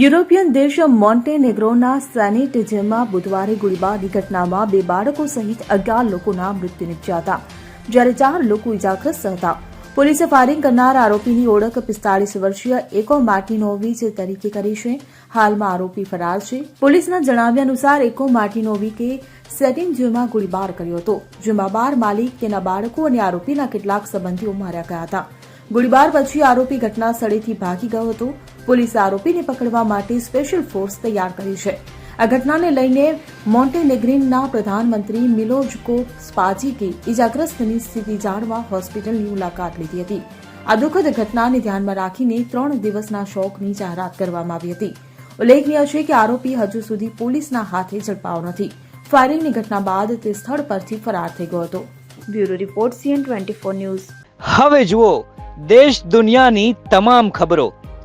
European દેશ મોન્ટેનેગ્રોના senate બુધવારે ગોળીબારની ઘટનામાં બે બાળકો સહિત અગિયાર લોકોના મૃત્યુ નિપજ્યા હતા, જ્યારે ચાર લોકો ઇજાગ્રસ્ત હતા. પોલીસે ફાયરિંગ કરનાર આરોપીની ઓળખ પિસ્તાળીસ વર્ષીય એકો માર્ટિનોવિચ તરીકે કરી છે. હાલમાં આરોપી ફરાર છે. પોલીસના જણાવ્યા અનુસાર, એકો માર્ટિનોવિકે સેટિંગ જેમાં ગોળીબાર કર્યો હતો, જેમાં બાર માલિક, તેના બાળકો અને આરોપીના કેટલાક સંબંધીઓ માર્યા ગયા હતા. ગોળીબાર પછી આરોપી ઘટના સ્થળેથી ભાગી ગયો હતો. પોલીસે આરોપીને પકડવા માટે સ્પેશિયલ ફોર્સ તૈયાર કરી છે. આ ઘટનાને લઈને મોન્ટેનેગ્રીનના પ્રધાનમંત્રી મિલોજકો સ્પાજીકે ઇજાગ્રસ્તની સ્થિતિ જાણવા હોસ્પિટલની મુલાકાત લીધી હતી. આ દુઃખદ ઘટનાને ધ્યાનમાં રાખીને ત્રણ દિવસના શોકની જાહેરાત કરવામાં આવી હતી. ઉલ્લેખનીય છે કે આરોપી હજુ સુધી પોલીસના હાથે ઝડપાયો નથી. ફાયરિંગની ઘટના બાદ તે સ્થળ પરથી ફરાર થઈ ગયો હતો. Bureau report CN twenty four news. હવે જુઓ દેશ દુનિયાની તમામ ખબરો.